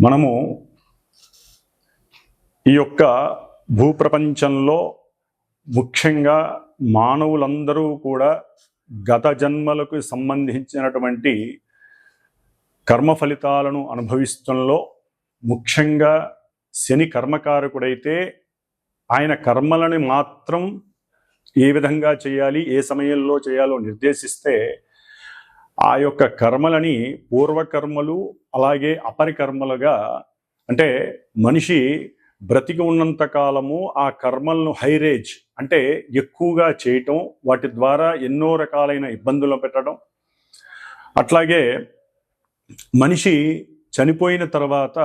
మనము ఈ యొక్క భూప్రపంచంలో ముఖ్యంగా మానవులందరూ కూడా గత జన్మలకు సంబంధించినటువంటి కర్మ ఫలితాలను అనుభవిస్తంలో ముఖ్యంగా శని కర్మకారకుడైతే ఆయన కర్మలని మాత్రం ఏ విధంగా చేయాలి ఏ సమయంలో చేయాలో నిర్దేశిస్తే ఆ యొక్క కర్మలని పూర్వకర్మలు అలాగే అపరికర్మలుగా అంటే మనిషి బ్రతికి ఉన్నంత కాలము ఆ కర్మలను హైరేజ్ అంటే ఎక్కువగా చేయటం వాటి ద్వారా ఎన్నో రకాలైన ఇబ్బందులు పెట్టడం. అట్లాగే మనిషి చనిపోయిన తర్వాత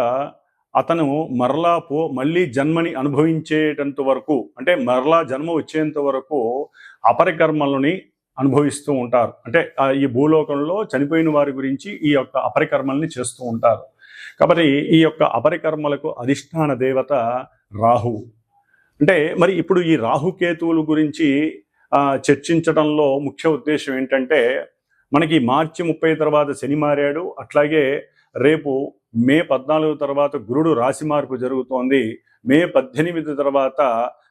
అతను మరలా పో మళ్ళీ జన్మని అనుభవించేటంత వరకు అంటే మరలా జన్మ వచ్చేంత వరకు అపరికర్మలని అనుభవిస్తూ ఉంటారు. అంటే ఆ ఈ భూలోకంలో చనిపోయిన వారి గురించి ఈ యొక్క అపరికర్మల్ని చేస్తూ ఉంటారు. కాబట్టి ఈ యొక్క అపరికర్మలకు అధిష్టాన దేవత రాహువు అంటే మరి ఇప్పుడు ఈ రాహుకేతువుల గురించి చర్చించడంలో ముఖ్య ఉద్దేశం ఏంటంటే మనకి మార్చి ముప్పై తర్వాత శని మారాడు. అట్లాగే రేపు మే పద్నాలుగు తర్వాత గురుడు రాశి మార్పు జరుగుతోంది. మే పద్దెనిమిది తర్వాత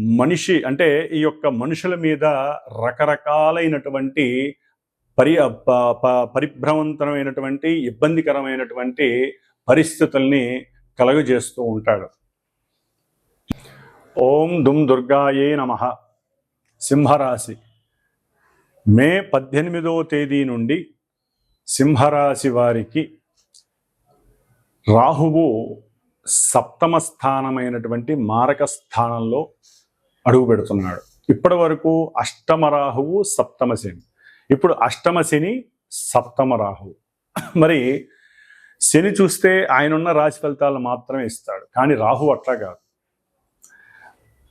మనిషి అంటే ఈ యొక్క మనుషుల మీద రకరకాలైనటువంటి పరి ప- ప- పరిభ్రమంతరమైనటువంటి ఇబ్బందికరమైనటువంటి పరిస్థితుల్ని కలుగజేస్తూ ఉంటాడు. ఓం దుమ్ దుర్గాయే నమ. సింహరాశి. మే పద్దెనిమిదవ తేదీ నుండి సింహరాశి వారికి రాహువు సప్తమ స్థానమైనటువంటి మారక స్థానంలో అడుగు పెడుతున్నాడు. ఇప్పటి వరకు అష్టమ రాహువు సప్తమ శని. ఇప్పుడు అష్టమ శని సప్తమ రాహువు. మరి శని చూస్తే ఆయన ఉన్న రాశి ఫలితాలను మాత్రమే ఇస్తాడు. కానీ రాహు అట్లా కాదు.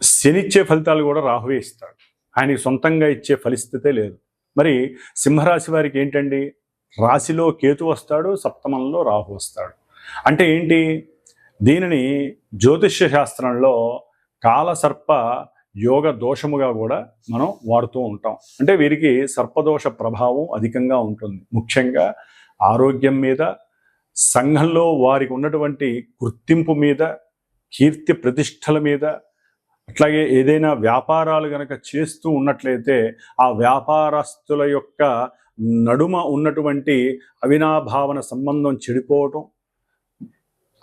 శని ఇచ్చే ఫలితాలు కూడా రాహువే ఇస్తాడు. ఆయనకి సొంతంగా ఇచ్చే ఫలిస్థితే లేదు. మరి సింహరాశి వారికి ఏంటండి? రాశిలో కేతు వస్తాడు సప్తమంలో రాహు వస్తాడు. అంటే ఏంటి? దీనిని జ్యోతిష్య శాస్త్రంలో కాలసర్ప యోగ దోషముగా కూడా మనం వాడుతూ ఉంటాం. అంటే వీరికి సర్పదోష ప్రభావం అధికంగా ఉంటుంది. ముఖ్యంగా ఆరోగ్యం మీద సంఘంలో వారికి ఉన్నటువంటి గుర్తింపు మీద కీర్తి ప్రతిష్టల మీద అట్లాగే ఏదైనా వ్యాపారాలు గనక చేస్తూ ఉన్నట్లయితే ఆ వ్యాపారస్తుల యొక్క నడుమ ఉన్నటువంటి అవినాభావన సంబంధం చెడిపోవటం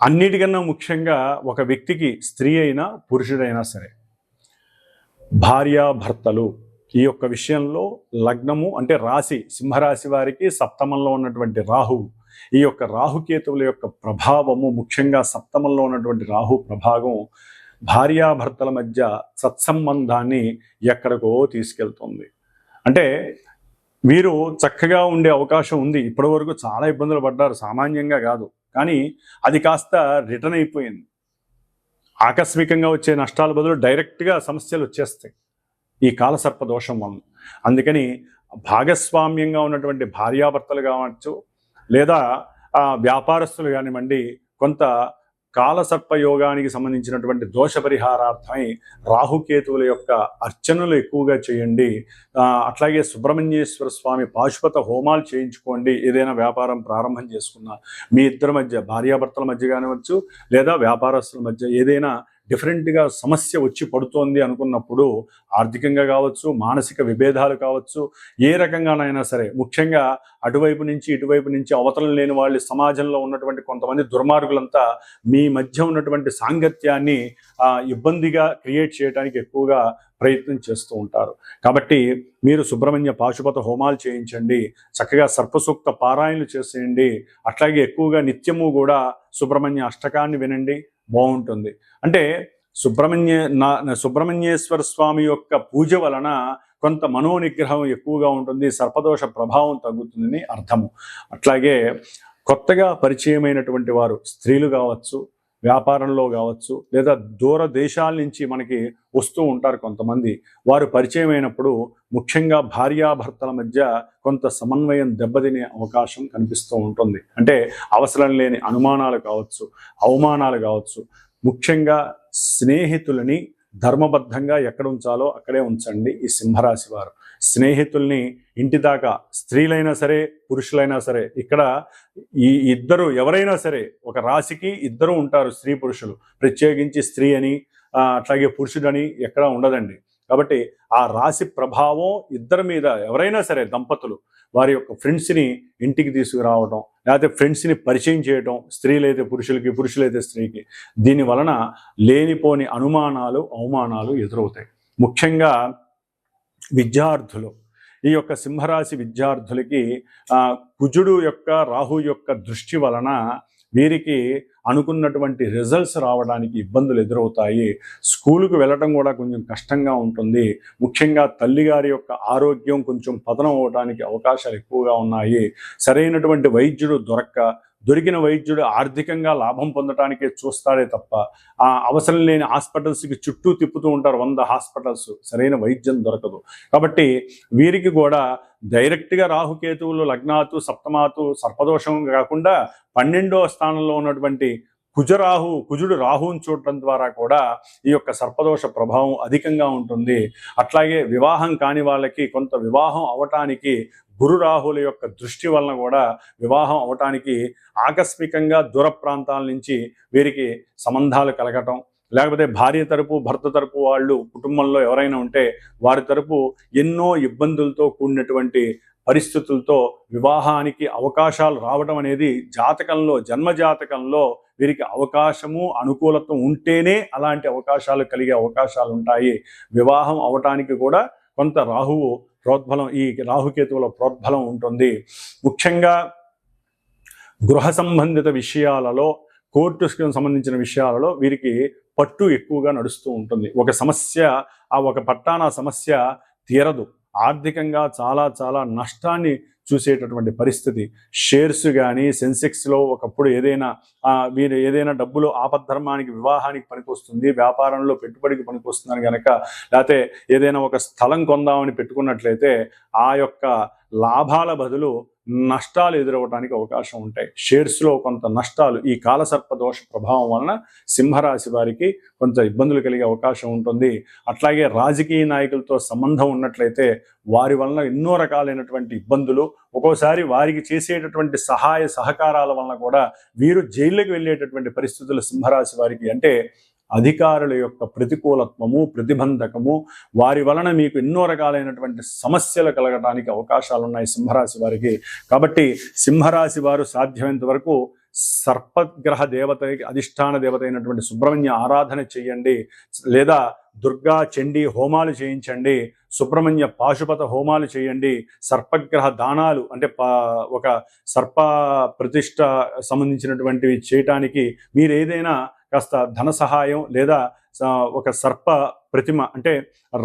అన్నిటికన్నా ముఖ్యంగా ఒక వ్యక్తికి స్త్రీ అయినా పురుషుడైనా సరే. భార్యాభర్తలు. ఈ యొక్క విషయంలో లగ్నము అంటే రాశి సింహరాశి వారికి సప్తమంలో ఉన్నటువంటి రాహువు ఈ యొక్క రాహుకేతువుల యొక్క ప్రభావము ముఖ్యంగా సప్తమంలో ఉన్నటువంటి రాహు ప్రభావం భార్యాభర్తల మధ్య సత్సంబంధాన్ని ఎక్కడికో తీసుకెళ్తుంది. అంటే వీరు చక్కగా ఉండే అవకాశం ఉంది. ఇప్పటి వరకు చాలా ఇబ్బందులు పడ్డారు. సామాన్యంగా కాదు. కానీ అది కాస్త రిటర్న్ అయిపోయింది. ఆకస్మికంగా వచ్చే నష్టాల బదులు డైరెక్ట్గా సమస్యలు వచ్చేస్తాయి. ఈ కాలసర్ప దోషం వలన. అందుకని భాగస్వామ్యంగా ఉన్నటువంటి భార్యాభర్తలు కావచ్చు లేదా వ్యాపారస్తులు కానివ్వండి కొంత కాలసర్పయోగానికి సంబంధించినటువంటి దోష పరిహారార్థమై రాహుకేతువుల యొక్క అర్చనలు ఎక్కువగా చేయండి. అట్లాగే సుబ్రహ్మణ్యేశ్వర స్వామి పాశుపత హోమాలు చేయించుకోండి. ఏదైనా వ్యాపారం ప్రారంభం చేసుకున్నా మీ ఇద్దరి మధ్య భార్యాభర్తల మధ్య కానివచ్చు లేదా వ్యాపారస్తుల మధ్య ఏదైనా డిఫరెంట్గా సమస్య వచ్చి పడుతోంది అనుకున్నప్పుడు ఆర్థికంగా కావచ్చు మానసిక విభేదాలు కావచ్చు ఏ రకంగానైనా సరే ముఖ్యంగా అటువైపు నుంచి ఇటువైపు నుంచి అవతలం లేని వాళ్ళు సమాజంలో ఉన్నటువంటి కొంతమంది దుర్మార్గులంతా మీ మధ్య ఉన్నటువంటి సాంగత్యాన్ని ఇబ్బందిగా క్రియేట్ చేయడానికి ఎక్కువగా ప్రయత్నం చేస్తూ ఉంటారు. కాబట్టి మీరు సుబ్రహ్మణ్య పాశుపత హోమాలు చేయించండి చక్కగా సర్పసూక్త పారాయణలు చేసేయండి అట్లాగే ఎక్కువగా నిత్యము కూడా సుబ్రహ్మణ్య అష్టకాన్ని వినండి బాగుంటుంది. అంటే సుబ్రహ్మణ్య నా సుబ్రహ్మణ్యేశ్వర స్వామి యొక్క పూజ వలన కొంత మనోనిగ్రహం ఎక్కువగా ఉంటుంది సర్పదోష ప్రభావం తగ్గుతుందని అర్థము. అట్లాగే కొత్తగా పరిచయమైనటువంటి వారు స్త్రీలు కావచ్చు వ్యాపారంలో కావచ్చు లేదా దూర దేశాల నుంచి మనకి వస్తూ ఉంటారు కొంతమంది. వారు పరిచయం అయినప్పుడు ముఖ్యంగా భార్యాభర్తల మధ్య కొంత సమన్వయం దెబ్బతినే అవకాశం కనిపిస్తూ ఉంటుంది. అంటే అవసరం లేని అనుమానాలు కావచ్చు అవమానాలు కావచ్చు. ముఖ్యంగా స్నేహితులని ధర్మబద్ధంగా ఎక్కడ ఉంచాలో అక్కడే ఉంచండి ఈ సింహరాశి వారు. స్నేహితుల్ని ఇంటి దాకా స్త్రీలైనా సరే పురుషులైనా సరే ఇక్కడ ఈ ఇద్దరు ఎవరైనా సరే ఒక రాశికి ఇద్దరు ఉంటారు స్త్రీ పురుషులు. ప్రత్యేకించి స్త్రీ అని అట్లాగే పురుషుడని ఎక్కడ ఉండదండి. కాబట్టి ఆ రాశి ప్రభావం ఇద్దరి మీద ఎవరైనా సరే దంపతులు వారి యొక్క ఫ్రెండ్స్ని ఇంటికి తీసుకురావడం లేకపోతే ఫ్రెండ్స్ని పరిచయం చేయడం స్త్రీలైతే పురుషులకి పురుషులైతే స్త్రీకి. దీని వలన లేనిపోని అనుమానాలు అవమానాలు ఎదురవుతాయి. ముఖ్యంగా విద్యార్థులు. ఈ యొక్క సింహరాశి విద్యార్థులకి కుజుడు యొక్క రాహు యొక్క దృష్టి వలన వీరికి అనుకున్నటువంటి రిజల్ట్స్ రావడానికి ఇబ్బందులు ఎదురవుతాయి. స్కూలుకు వెళ్ళటం కూడా కొంచెం కష్టంగా ఉంటుంది. ముఖ్యంగా తల్లిగారి యొక్క ఆరోగ్యం కొంచెం పతనం అవడానికి అవకాశాలు ఎక్కువగా ఉన్నాయి. సరైనటువంటి వైద్యుడు దొరక్క దొరికిన వైద్యుడు ఆర్థికంగా లాభం పొందటానికే చూస్తాడే తప్ప ఆ అవసరం లేని హాస్పిటల్స్కి చుట్టూ తిప్పుతూ ఉంటారు వంద హాస్పిటల్స్. సరైన వైద్యం దొరకదు. కాబట్టి వీరికి కూడా డైరెక్ట్గా రాహుకేతువులు లగ్నాతు సప్తమాతు సర్పదోషం కాకుండా పన్నెండో స్థానంలో ఉన్నటువంటి కుజరాహు కుజుడు రాహువుని చూడటం ద్వారా కూడా ఈ యొక్క సర్పదోష ప్రభావం అధికంగా ఉంటుంది. అట్లాగే వివాహం కాని వాళ్ళకి కొంత వివాహం అవటానికి గురు రాహుల యొక్క దృష్టి వలన కూడా వివాహం అవటానికి ఆకస్మికంగా దూర ప్రాంతాల నుంచి వీరికి సంబంధాలు కలగటం లేకపోతే భార్య తరపు భర్త తరపు వాళ్ళు కుటుంబంలో ఎవరైనా ఉంటే వారి తరపు ఎన్నో ఇబ్బందులతో కూడినటువంటి పరిస్థితులతో వివాహానికి అవకాశాలు రావడం అనేది జాతకంలో జన్మ జాతకంలో వీరికి అవకాశము అనుకూలత్వం ఉంటేనే అలాంటి అవకాశాలు కలిగే అవకాశాలు ఉంటాయి వివాహం అవటానికి కూడా కొంత రాహువు ప్రోద్బలం ఈ రాహుకేతువుల ప్రోద్బలం ఉంటుంది. ముఖ్యంగా గృహ సంబంధిత విషయాలలో కోర్టుకి సంబంధించిన విషయాలలో వీరికి పట్టు ఎక్కువగా నడుస్తూ ఉంటుంది. ఒక సమస్య ఆ ఒక పట్టాన సమస్య తీరదు. ఆర్థికంగా చాలా చాలా నష్టాన్ని చూసేటటువంటి పరిస్థితి. షేర్స్ కానీ సెన్సెక్స్లో ఒకప్పుడు ఏదైనా మీరు ఏదైనా డబ్బులు ఆపద్ధర్మానికి వివాహానికి పనికొస్తుంది వ్యాపారంలో పెట్టుబడికి పనికొస్తుందని కనుక లేకపోతే ఏదైనా ఒక స్థలం కొందామని పెట్టుకున్నట్లయితే ఆ యొక్క లాభాల బదులు నష్టాలు ఎదురవడానికి అవకాశం ఉంటాయి. షేర్స్లో కొంత నష్టాలు ఈ కాలసర్ప దోష ప్రభావం వలన సింహరాశి వారికి కొంత ఇబ్బందులు కలిగే అవకాశం ఉంటుంది. అట్లాగే రాజకీయ నాయకులతో సంబంధం ఉన్నట్లయితే వారి వలన ఎన్నో రకాలైనటువంటి ఇబ్బందులు ఒక్కోసారి వారికి చేసేటటువంటి సహాయ సహకారాల వలన కూడా వీరు జైళ్ళకి వెళ్ళేటటువంటి పరిస్థితులు సింహరాశి వారికి అంటే అధికారుల యొక్క ప్రతికూలత్వము ప్రతిబంధకము వారి వలన మీకు ఎన్నో రకాలైనటువంటి సమస్యలు కలగడానికి అవకాశాలు ఉన్నాయి సింహరాశి వారికి. కాబట్టి సింహరాశి వారు సాధ్యమైనంత వరకు సర్పగ్రహ దేవతకి అధిష్టాన దేవత అయినటువంటి సుబ్రహ్మణ్య ఆరాధన చేయండి లేదా దుర్గా చండీ హోమాలు చేయించండి. సుబ్రహ్మణ్య పాశుపత హోమాలు చేయండి సర్పగ్రహ దానాలు అంటే పా- ఒక సర్ప ప్రతిష్ట సంబంధించినటువంటివి చేయటానికి మీరు ఏదైనా కాస్త ధన సహాయం లేదా ఒక సర్ప ప్రతిమ అంటే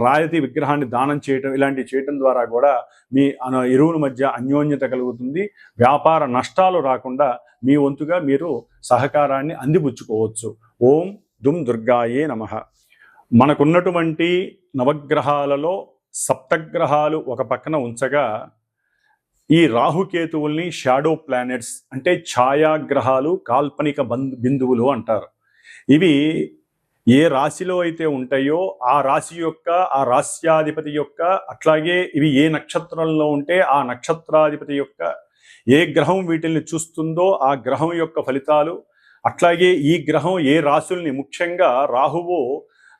రాయతి విగ్రహాన్ని దానం చేయటం ఇలాంటివి చేయటం ద్వారా కూడా మీ ఎరువుల ఇరువుల మధ్య అన్యోన్యత కలుగుతుంది. వ్యాపార నష్టాలు రాకుండా మీ వంతుగా మీరు సహకారాన్ని అందిపుచ్చుకోవచ్చు. ఓం దుమ్ దుర్గాయే నమః. మనకున్నటువంటి నవగ్రహాలలో సప్తగ్రహాలు ఒక పక్కన ఉంచగా ఈ రాహుకేతువుల్ని షాడో ప్లానెట్స్ అంటే ఛాయాగ్రహాలు కాల్పనిక బంధు బిందువులు అంటారు. ఇవి ఏ రాశిలో అయితే ఉంటాయో ఆ రాశి యొక్క ఆ రాశ్యాధిపతి యొక్క అట్లాగే ఇవి ఏ నక్షత్రంలో ఉంటే ఆ నక్షత్రాధిపతి యొక్క ఏ గ్రహం వీటిల్ని చూస్తుందో ఆ గ్రహం యొక్క ఫలితాలు అట్లాగే ఈ గ్రహం ఏ రాశుల్ని ముఖ్యంగా రాహువు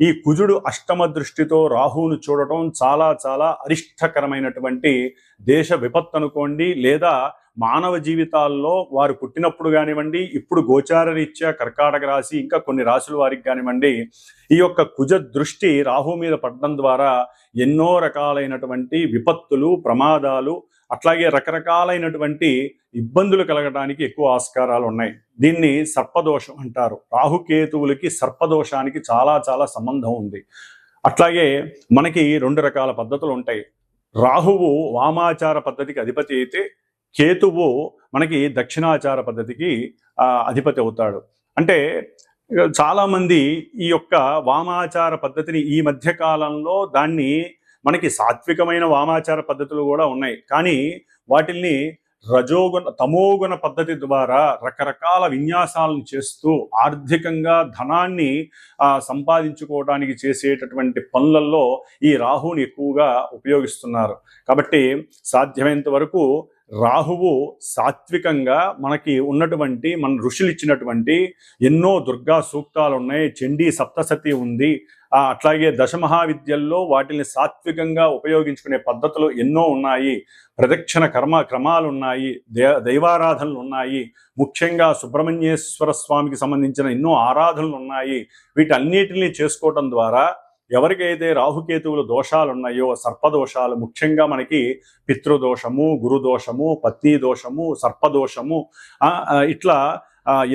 ఈ కుజుడు అష్టమ దృష్టితో రాహువును చూడటం చాలా చాలా అరిష్టకరమైనటువంటి దేశ విపత్తు అనుకోండి లేదా మానవ జీవితాల్లో వారు పుట్టినప్పుడు కానివ్వండి ఇప్పుడు గోచార రీత్యా కర్కాటక రాశి ఇంకా కొన్ని రాశుల వారికి కానివ్వండి ఈ యొక్క కుజ దృష్టి రాహు మీద పడడం ద్వారా ఎన్నో రకాలైనటువంటి విపత్తులు ప్రమాదాలు అట్లాగే రకరకాలైనటువంటి ఇబ్బందులు కలగడానికి ఎక్కువ ఆస్కారాలు ఉన్నాయి. దీన్ని సర్పదోషం అంటారు. రాహుకేతువులకి సర్పదోషానికి చాలా చాలా సంబంధం ఉంది. అట్లాగే మనకి రెండు రకాల పద్ధతులు ఉంటాయి. రాహువు వామాచార పద్ధతికి అధిపతి అయితే కేతువు మనకి దక్షిణాచార పద్ధతికి అధిపతి అవుతాడు. అంటే చాలామంది ఈ యొక్క వామాచార పద్ధతిని ఈ మధ్య కాలంలో దాన్ని మనకి సాత్వికమైన వామాచార పద్ధతులు కూడా ఉన్నాయి. కానీ వాటిల్ని రజోగుణ తమోగుణ పద్ధతి ద్వారా రకరకాల విన్యాసాలను చేస్తూ ఆర్థికంగా ధనాన్ని సంపాదించుకోవడానికి చేసేటటువంటి పనులలో ఈ రాహుని ఎక్కువగా ఉపయోగిస్తున్నారు. కాబట్టి సాధ్యమైనంత వరకు రాహువు సాత్వికంగా మనకి ఉన్నటువంటి మన ఋషులు ఇచ్చినటువంటి ఎన్నో దుర్గా సూక్తాలు ఉన్నాయి చండీ సప్తసతి ఉంది. అట్లాగే దశమహావిద్యల్లో వాటిని సాత్వికంగా ఉపయోగించుకునే పద్ధతులు ఎన్నో ఉన్నాయి. ప్రదక్షిణ కర్మ క్రమాలు ఉన్నాయి దే దైవారాధనలు ఉన్నాయి ముఖ్యంగా సుబ్రహ్మణ్యేశ్వర స్వామికి సంబంధించిన ఎన్నో ఆరాధనలు ఉన్నాయి వీటన్నిటిని చేసుకోవటం ద్వారా ఎవరికైతే రాహుకేతువుల దోషాలు ఉన్నాయో సర్పదోషాలు ముఖ్యంగా మనకి పితృదోషము గురుదోషము పత్ని దోషము సర్పదోషము ఇట్లా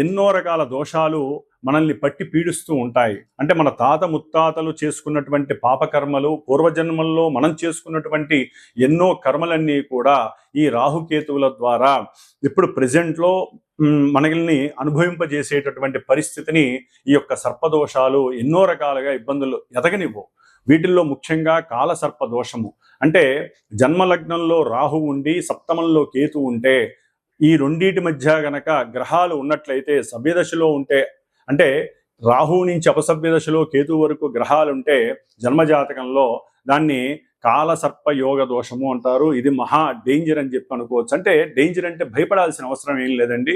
ఎన్నో రకాల దోషాలు మనల్ని పట్టి పీడిస్తూ ఉంటాయి. అంటే మన తాత ముత్తాతలు చేసుకున్నటువంటి పాపకర్మలు పూర్వజన్మల్లో మనం చేసుకున్నటువంటి ఎన్నో కర్మలన్నీ కూడా ఈ రాహుకేతువుల ద్వారా ఇప్పుడు ప్రజెంట్లో మనల్ని అనుభవింపజేసేటటువంటి పరిస్థితిని ఈ యొక్క సర్పదోషాలు ఎన్నో రకాలుగా ఇబ్బందులు ఎదగనివ్వు. వీటిల్లో ముఖ్యంగా కాల సర్ప దోషము అంటే జన్మలగ్నంలో రాహు ఉండి సప్తమంలో కేతు ఉంటే ఈ రెండింటి మధ్య గనక గ్రహాలు ఉన్నట్లయితే సభ్యదశలో ఉంటే అంటే రాహు నుంచి అపసభ్య దశలో కేతు వరకు గ్రహాలు ఉంటే జన్మజాతకంలో దాన్ని కాలసర్ప యోగ దోషము అంటారు. ఇది మహా డేంజర్ అని చెప్పి అనుకోవచ్చు. అంటే డేంజర్ అంటే భయపడాల్సిన అవసరం ఏం లేదండి.